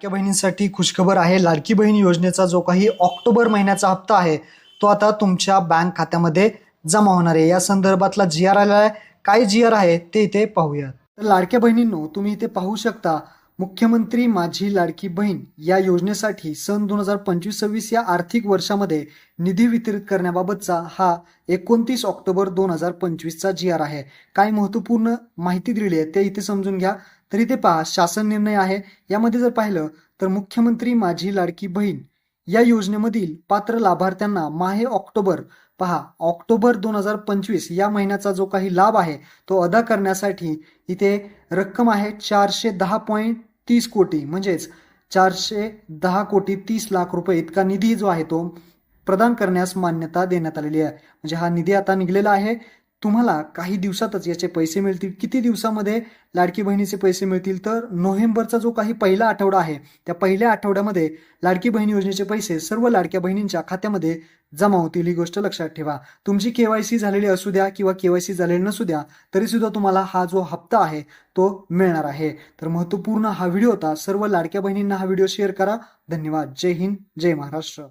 लाडक्या बहिणींसाठी खुशखबर आहे. लाडकी बहीण योजनेचा जो काही ऑक्टोबर महिन्याचा हप्ता आहे तो आता तुमच्या बँक खात्यामध्ये जमा होणार आहे. या संदर्भातला जी आर आला आहे काय जी आर आहे ते इथे पाहूयात. तर लाडक्या बहिणींनो तुम्ही इथे पाहू शकता मुख्यमंत्री माझी लाडकी बहीण या योजनेसाठी सन दोन हजार पंचवीस सव्वीस या आर्थिक वर्षामध्ये निधी वितरित करण्याबाबतचा हा एकोणतीस ऑक्टोबर दोन हजार पंचवीसचा जी आर आहे. काय महत्त्वपूर्ण माहिती दिलेली आहे ते इथे समजून घ्या. तर इथे पहा शासन निर्णय आहे. यामध्ये जर पाहिलं तर मुख्यमंत्री माझी लाडकी बहीण या योजनेमधील पात्र लाभार्थ्यांना माहे ऑक्टोबर पहा ऑक्टोबर दोन हजार पंचवीस या महिन्याचा जो काही लाभ आहे तो अदा करण्यासाठी इथे रक्कम आहे चारशे दहा पॉईंट तीस कोटी म्हणजेच चारशे दहा कोटी तीस लाख रुपये इतका निधी जो आहे तो प्रदान करण्यास मान्यता देण्यात आलेली आहे. म्हणजे हा निधी आता निघलेला आहे. तुम्हाला काही दिवसातच याचे पैसे मिळतील. किती दिवसामध्ये लाडकी बहिणीचे पैसे मिळतील? तर नोव्हेंबरचा जो काही पहिला आठवडा आहे त्या पहिल्या आठवड्यामध्ये लाडकी बहीण योजनेचे पैसे सर्व लाडक्या बहिणींच्या खात्यामध्ये जमा होतील. ही गोष्ट लक्षात ठेवा. तुमची केवायसी झालेली असू द्या किंवा केवायसी झालेली नसू द्या तरी सुद्धा तुम्हाला हा जो हप्ता आहे तो मिळणार आहे. तर महत्त्वपूर्ण हा व्हिडिओ होता. सर्व लाडक्या बहिणींना हा व्हिडिओ शेअर करा. धन्यवाद. जय हिंद. जय महाराष्ट्र.